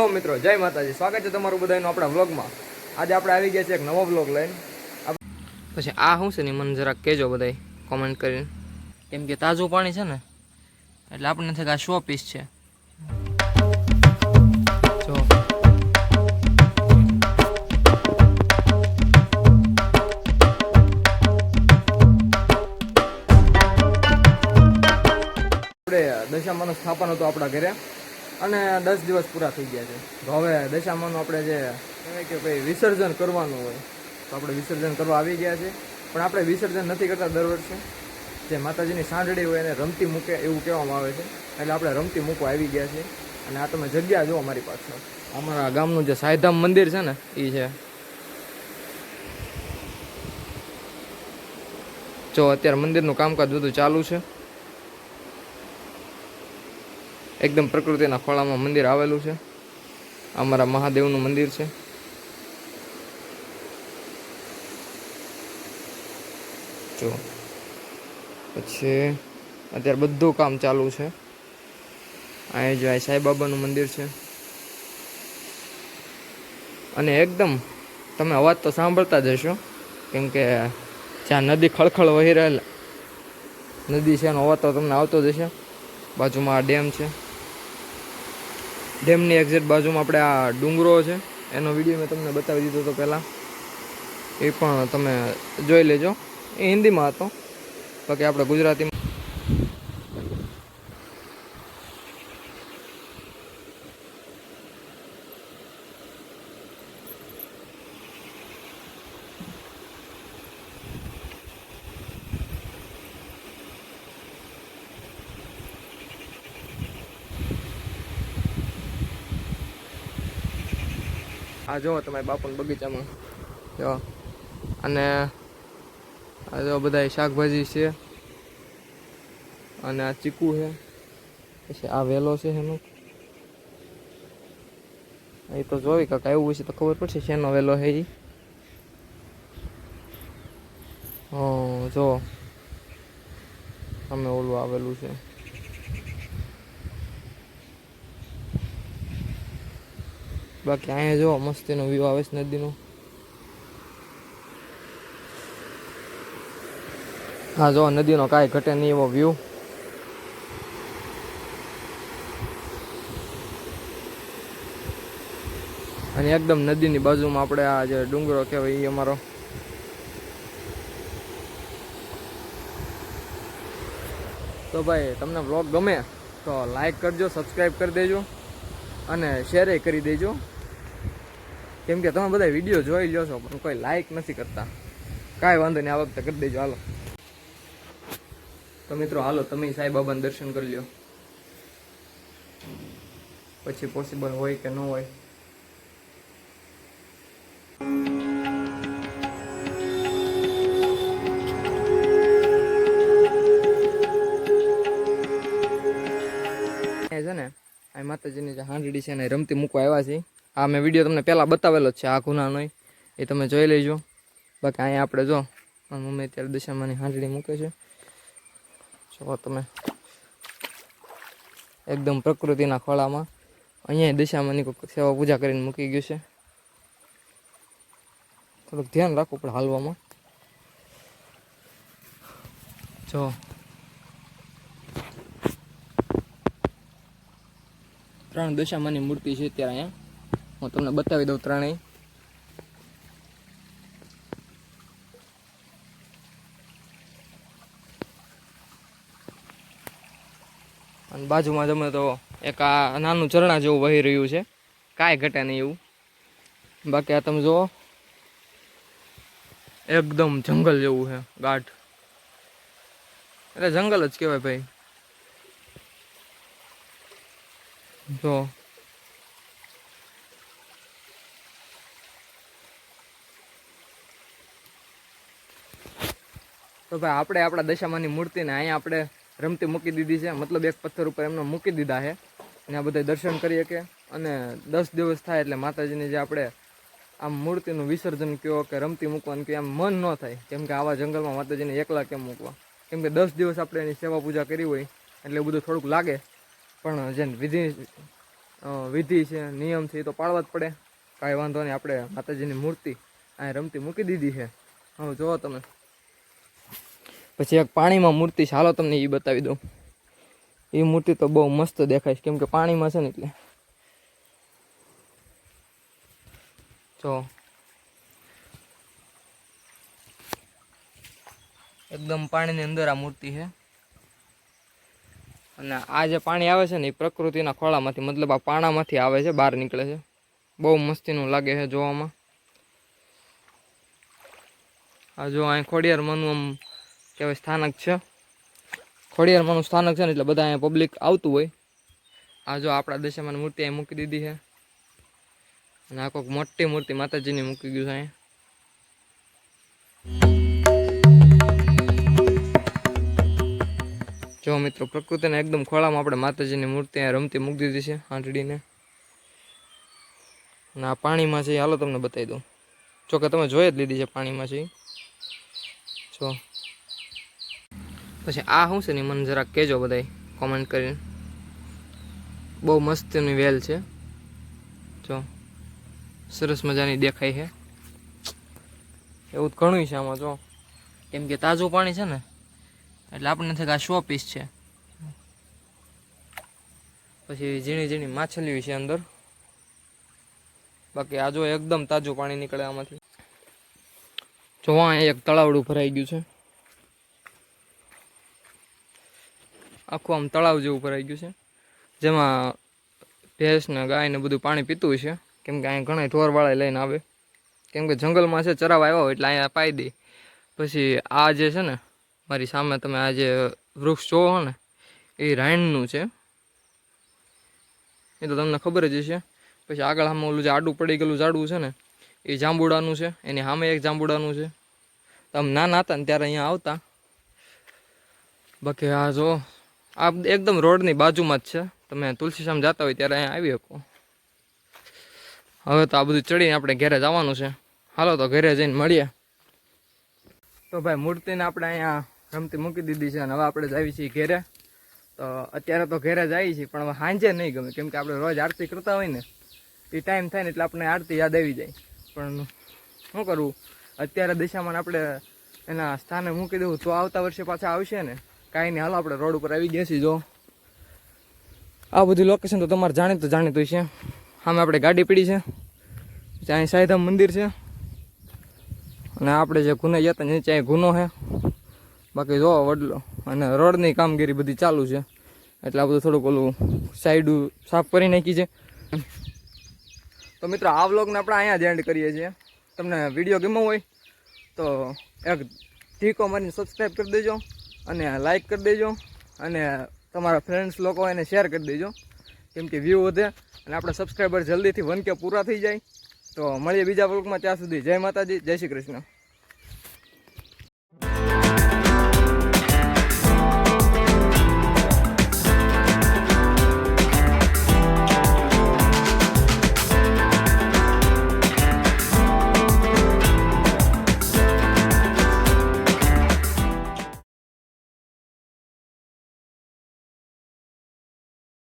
Hello મિત્રો, જય માતાજી. સ્વાગત છે તમારું બધાનું આપણા વ્લોગમાં. આજે આપણે આવી ગયા છે એક નવો વ્લોગ લઈને. પછી આ શું છે ને, મને જરાક કહેજો બધાય કોમેન્ટ કરીને. કેમ કે તાજું પાણી છે ને, એટલે આપણને થાય કે આ શો પીસ છે. દશામાનું સ્થાપન હતું આપણા ઘરે. અને દસ દિવસ પૂરા થઈ ગયા છે. તો હવે દશામાનું આપણે જે કહેવાય કે ભાઈ વિસર્જન કરવાનું હોય, તો આપણે વિસર્જન કરવા આવી ગયા છે. પણ આપણે વિસર્જન નથી કરતા દર વર્ષે. જે માતાજીની સાંજડી હોય એને રમતી મૂકે એવું કહેવામાં આવે છે. એટલે આપણે રમતી મૂકવા આવી ગયા છે. અને આ તમે જગ્યા જુઓ અમારી પાછળ. અમારા ગામનું જે સાંઈધામ મંદિર છે ને એ છે. જો અત્યારે મંદિરનું કામકાજ બધું ચાલુ છે. એકદમ પ્રકૃતિના ખોળામાં મંદિર આવેલું છે. અમારા મહાદેવનું મંદિર છે. જો. પછી અત્યારે બધું કામ ચાલુ છે. અહીં જો અહીં સાંઈબાબાનું મંદિર છે. અને એકદમ તમે અવાજ તો સાંભળતા જ હશો. કેમ કે જ્યાં નદી ખળખળ વહી રહેલ, નદી છે એનો અવાજ તો તમને આવતો જ હશે. બાજુમાં આ ડેમ છે. ડેમની એક્ઝેક્ટ બાજુમાં આપણે આ ડુંગરો છે. એનો વીડિયો મેં તમને બતાવી દીધો હતો પહેલાં. એ પણ તમે જોઈ લેજો. એ હિન્દીમાં હતો. બાકી આપણે ગુજરાતીમાં આ જુઓ તમે બાપુના બગીચામાં. જો અને આ જો બધા શાકભાજી છે. અને આ ચીકુ છે. પછી આ વેલો છે એનો. એ તો જોઈ કાંક આવ્યું હશે તો ખબર પડશે શેનો વેલો છે એ જો તમે ઓલું આવેલું છે. બાકી અહીંયા જો, મસ્તીનો વ્યૂ આવે છે નદીનો. હા, જો, નદીનો કાંઈ ઘટે નહીં એવો વ્યૂ અને એકદમ નદીની બાજુમાં આપણે આ જે ડુંગરો કહેવાય એ અમારો. તો ભાઈ, તમને વ્લોગ ગમે તો લાઈક કરજો સબસ્ક્રાઈબ કરી દેજો. અને શેરે કરી દેજો. કેમ કે તમે બધા વીડિયો જોઈ લો છો, પણ કોઈ લાઈક નથી કરતા. કાંઈ વાંધો નહીં, આ વખતે કરી દેજો. હાલો. તો મિત્રો, હાલો, તમે સાંઈબાબાને દર્શન કરી લ્યો. પછી પોસિબલ હોય કે ન હોય. આ માતાજીની જે હાંડડી છે ને રમતી મૂકવા આવ્યા છે આ મેં વીડિયો તમને પહેલાં બતાવેલો છે, આ ગુનાનો એ તમે જોઈ લેજો. બાકી અહીંયા આપણે જો મમ્મી અત્યારે દશામાની હાંડડી મૂકે છે. જો તમે એકદમ પ્રકૃતિના ખોળામાં અહીંયા દશામાની સેવા પૂજા કરીને મૂકી ગયું છે. થોડુંક ધ્યાન રાખવું પડે હાલવામાં. જો ત્રણ દશામાની મૂર્તિ છે અત્યારે અહીંયા. હું તમને બતાવી દઉં ત્રણેય. અને બાજુમાં તમે તો એક આ નાનું ઝરણા જેવું વહી રહ્યું છે. કાંઈ ઘટે નહીં એવું. બાકી આ તમે જુઓ. એકદમ જંગલ જેવું છે, ગાઢ. એટલે જંગલ જ કહેવાય ભાઈ. જો. તો ભાઈ, આપણે આપણા દશામાની મૂર્તિને અહીંયા આપણે રમતી મૂકી દીધી છે. મતલબ એક પથ્થર ઉપર એમને મૂકી દીધા છે. અને આ બધા દર્શન કરી શકે અને દસ દિવસ થાય એટલે માતાજીની જે આપણે આમ મૂર્તિનું વિસર્જન કયો કે રમતી મૂકવાનું કે આમ મન ન થાય. કેમ કે આવા જંગલમાં માતાજીને એકલા કેમ મૂકવા? કેમ કે દસ દિવસ આપણે એની સેવા પૂજા કરી હોય, એટલે બધું થોડુંક લાગે. પણ જે વિધિ વિધિ છે, નિયમ છે, એ તો પાળવા જ પડે. કાંઈ વાંધો નહીં, આપણે માતાજીની મૂર્તિ અહીં રમતી મૂકી દીધી છે. હવે જુઓ તમે. પછી એક પાણીમાં મૂર્તિ છે. હાલો તમને એ બતાવી દઉં. એ મૂર્તિ તો બહુ મસ્ત દેખાય છે. કેમ કે પાણીમાં છે ને એટલે. જો. એકદમ પાણીની અંદર આ મૂર્તિ છે. અને આ જે પાણી આવે છે ને એ પ્રકૃતિના ખોળામાંથી, મતલબ આ પાણામાંથી આવે છે, બહાર નીકળે છે. બહુ મસ્તીનું લાગે છે જોવામાં. આ જો અહીં ખોડિયાર મનું આમ કહેવાય સ્થાનક છે. ખોડિયાર મનું સ્થાનક છે ને એટલે બધા અહીંયા પબ્લિક આવતું હોય. આ જો આપણા દશામાં મૂર્તિ અહીં મૂકી દીધી છે. અને આ કોઈક મોટી મૂર્તિ માતાજીની મૂકી ગયું છે અહીંયા જો મિત્રો, પ્રકૃતિને એકદમ ખોળામાં આપણે માતાજીની મૂર્તિ રમતી મૂકી દીધી છે, આંટડીને. અને આ પાણીમાં છે, હાલો તમને બતાવી દઉં. જો કે તમે જોઈ જ લીધી છે પાણીમાં છે. જો. પછી આ શું છે ને, મને જરાક કહેજો બધાય કોમેન્ટ કરીને. બહુ મસ્તની વેલ છે. જો. સરસ મજાની દેખાય છે. એવું જ ઘણું છે આમાં, જો. કેમ કે તાજું પાણી છે ને એટલે આપણને થાય કે આ શો પીસ છે. પછી ઝીણી ઝીણી માછલીઓ છે અંદર. બાકી આ જો એકદમ તાજું પાણી નીકળે આમાંથી. જોવા એક તળાવડું ભરાઈ ગયું છે. આખું આમ તળાવ જેવું ભરાઈ ગયું છે. જેમાં ભેંસને ગાયને બધું પાણી પીતું છે. કેમ કે અહીંયા ઘણા ઢોરવાળા લઈને આવે. કેમ કે જંગલમાં છે, ચરાવા આવ્યા હોય એટલે અહીંયા પાઈ દે. પછી આ જે છે ને મારી સામે તમે આ જે વૃક્ષ જોવો ને, એ રાયણનું છે. એ તો તમને ખબર જ હશે. પછી આગળ આમાં ઓલું જે આડું પડી ગયેલું ઝાડવું છે ને, એ જાંબુડાનું છે. એની સામે એક જાંબુડાનું છે. તમે નાના હતા ને ત્યારે અહીંયા આવતા. બાકી આ જો, આ એકદમ રોડની બાજુમાં જ છે. તમે તુલસીશ્યામ જતા હોય ત્યારે અહીંયા આવી શકો. હવે તો આ બધું ચડીને આપણે ઘેરે જવાનું છે. હાલો તો ઘરે જઈને મળીએ. તો ભાઈ મૂર્તિને આપણે અહીંયા રમતી મૂકી દીધી છે અને હવે આપણે જઈએ છીએ ઘેરે. તો અત્યારે તો ઘેરે જઈએ છીએ, પણ સાંજે નહીં ગમે. કેમ કે આપણે રોજ આરતી કરતા હોય ને, એ ટાઈમ થાય ને એટલે આપણે આરતી યાદ આવી જાય. પણ શું કરવું અત્યારે દિશામાં આપણે એના સ્થાને મૂકી દઉં. તો આવતા વર્ષે પાછા આવશે ને. કાંઈ નહીં. હાલો, આપણે રોડ ઉપર આવી ગયા છીએ, જો. આ બધું લોકેશન તો તમારે જાણીતું જાણીતું છે સામે આપણે ગાડી પડી છે. અહીં સાઈધામ મંદિર છે. અને આપણે જે ગુને જતા અહીં ગુનો છે. બાકી જો વડલો અને રોડની કામગીરી બધી ચાલુ છે. એટલે આ બધું થોડુંક ઓલું સાઈડું સાફ કરી નાખી છે. તો મિત્રો, આ વ્લોગને આપણે અહીંયા જ એન્ડ કરીએ છીએ. તમને વીડિયો ગમ્યો હોય, તો એક ઠીકો મારીને સબસ્ક્રાઈબ કરી દેજો અને લાઈક કરી દેજો અને તમારા ફ્રેન્ડ્સ લોકો એને શેર કરી દેજો, કેમ કે વ્યૂ વધે અને આપણા સબસ્ક્રાઈબર જલ્દીથી વન કે પૂરા થઈ જાય. તો મળીએ બીજા વ્લોગમાં ત્યાં સુધી જય માતાજી, જય શ્રી કૃષ્ણ.